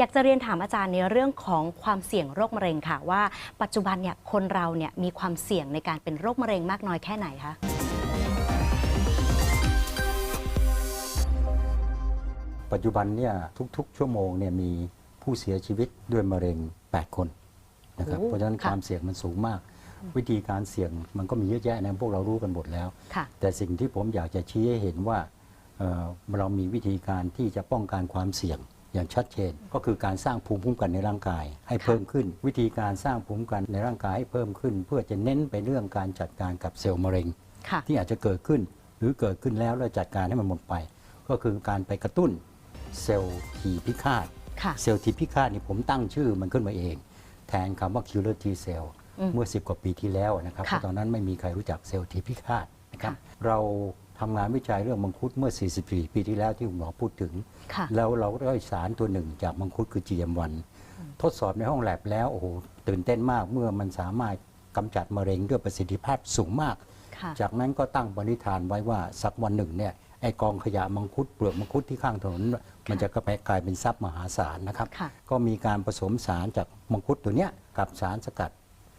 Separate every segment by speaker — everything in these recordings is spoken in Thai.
Speaker 1: อยากจะเรียนถามอาจารย์ในเรื่องของความเสี่ยงโรคมะเร็งค่ะ ว่าปัจจุบันเนี่ยคนเราเนี่ยมีความเสี่ยงในการเป็นโรคมะเร็งมากน้อยแค่ไหนคะ
Speaker 2: ปัจจุบันเนี่ยทุกๆ ชั่วโมงเนี่ยมีผู้เสียชีวิตด้วยมะเร็ง 8 คนนะครับ
Speaker 1: โอ้
Speaker 2: เพราะฉะนั้น
Speaker 1: ค่ะ
Speaker 2: ความเสี่ยงมันสูงมาก วิธีการเสี่ยงมันก็มีเยอะแยะนะพวกเรารู้กันหมดแล้ว
Speaker 1: ค่ะ
Speaker 2: แต่สิ่งที่ผมอยากจะชี้ให้เห็นว่าเอ่อเรามีวิธีการที่จะป้องกันความเสี่ยง อย่างชัดเจนก็คือการสร้างภูมิคุ้มกันในร่างกาย ให้เพิ่มขึ้น วิธีการสร้างภูมิคุ้มกันในร่างกายให้เพิ่มขึ้น เพื่อจะเน้นไปเรื่องการจัดการกับเซลล์มะเร็ง
Speaker 1: ค่ะ
Speaker 2: ที่อาจจะเกิดขึ้นหรือเกิดขึ้นแล้วแล้วจัดการให้มันหมดไป ก็คือการไปกระตุ้นเซลล์ทีพิฆาต
Speaker 1: ค่ะ
Speaker 2: เซลล์ทีพิฆาตนี่ผมตั้งชื่อมันขึ้นมาเอง แทนคำว่า killer T cell
Speaker 1: อืม
Speaker 2: เมื่อ 10 กว่าปีที่แล้วนะครับเพ
Speaker 1: ค่ะ
Speaker 2: ราะตอนนั้นไม่มีใครรู้จักเซลล์ทีพิฆาตนะครับ
Speaker 1: ค่ะ
Speaker 2: เรา ทำงานวิจัยเรื่องมังคุดเมื่อ 44 ปีที่แล้วที่คุณหมอพูดถึง
Speaker 1: ค่ะ
Speaker 2: แล้วเราได้สารตัวหนึ่งจากมังคุดคือ GM1 ทดสอบในห้องแลบแล้วโอ้โหตื่นเต้นมากเมื่อมันสามารถกำจัดมะเร็งด้วยประสิทธิภาพสูงมาก
Speaker 1: ค่ะ
Speaker 2: จากนั้นก็ตั้งปณิธานไว้ว่าสักวันหนึ่งเนี่ยไอกองขยะมังคุดเปลือกมังคุดที่ข้างถนนมันจะกลายเป็นทรัพย์มหาศาลนะครับ
Speaker 1: ค่ะ
Speaker 2: ก็มีการผสมสารจากมังคุดตัวเนี้ยกับสารสกัด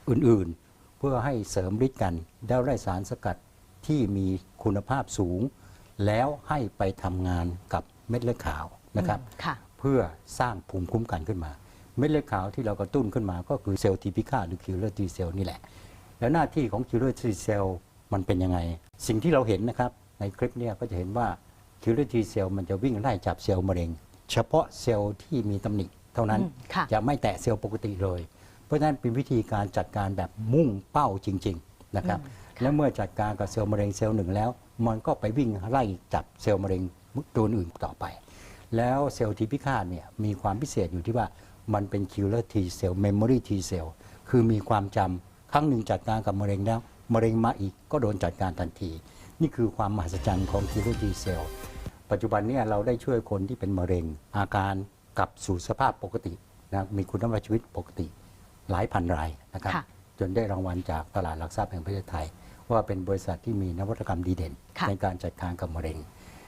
Speaker 2: อื่นๆ เพื่อให้เสริมฤทธิ์กันแล้วได้สารสกัดที่มี คุณภาพสูง แล้วให้ไปทำงานกับเม็ดเลือดขาวนะครับ
Speaker 1: ค่ะ
Speaker 2: เพื่อสร้างภูมิคุ้มกันขึ้นมา เม็ดเลือดขาวที่เรากระตุ้นขึ้นมาก็คือเซลล์ทีพิฆาตหรือคิลเลอร์ทีเซลนี่แหละ แล้วหน้าที่ของคิลเลอร์ทีเซลมันเป็นยังไง สิ่งที่เราเห็นนะครับ ในคลิปเนี้ก็จะเห็นว่าคิลเลอร์ทีเซลมันจะวิ่งไล่จับเซลล์มะเร็ง เฉพาะเซลล์ที่มีตำหนิเท่านั้น
Speaker 1: อืมค่ะ
Speaker 2: จะไม่แตะเซลล์ปกติเลย เพราะฉะนั้นเป็นวิธีการจัดการแบบมุ่งเป้าจริง ๆ นะครับ แล้วเมื่อจัดการกับเซลล์มะเร็งเซลล์หนึ่งแล้ว มันก็ไปวิ่งไล่จับเซลล์มะเร็งตัวอื่นต่อไป แล้วเซลล์ทีพิฆาตเนี่ยมีความพิเศษอยู่ที่ว่ามันเป็น killer T cell memory T cell คือมีความจำครั้งหนึ่งจัดการกับมะเร็งแล้วมะเร็งมาอีกก็โดนจัดการทันที นี่คือความมหัศจรรย์ของ killer T cell ปัจจุบันเนี่ยเราได้ช่วยคนที่เป็นมะเร็ง อาการกลับสู่สภาพปกตินะมีคุณภาพชีวิตปกติหลายพันรายนะครับ
Speaker 1: ค่ะ
Speaker 2: จนได้รางวัลจากตลาดหลักทรัพย์แห่งประเทศไทย ว่าเป็นบริษัทที่มีนวัตกรรมดีเด่น
Speaker 1: ค่ะ
Speaker 2: ในการจัดการกับมะเร็ง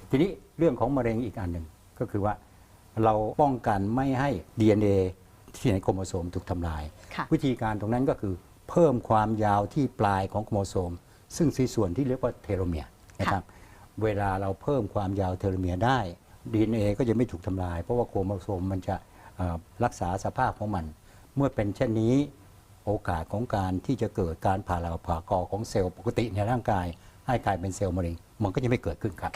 Speaker 2: ทีนี้เรื่องของมะเร็งอีกอันหนึ่งก็คือว่าเราป้องกันไม่ให้ DNA ที่ในโครโมโซมถูกทำลาย
Speaker 1: ค่ะ
Speaker 2: วิธีการตรงนั้นก็คือเพิ่มความยาวที่ปลายของโครโมโซม ซึ่งสีส่วนที่เรียกว่าเทโลเมียร์นะครับเวลาเราเพิ่มความยาวเทโลเมียร์ได้ DNA ก็จะไม่ถูกทำลาย เพราะว่าโครโมโซมมันจะเอ่อรักษาสภาพของมัน เมื่อเป็นเช่นนี้ โอกาสของการที่จะเกิดการผ่าเราผ่ากอของเซลล์ปกติในร่างกาย ให้กลายเป็นเซลล์มะเร็ง มันก็จะไม่เกิดขึ้นครับ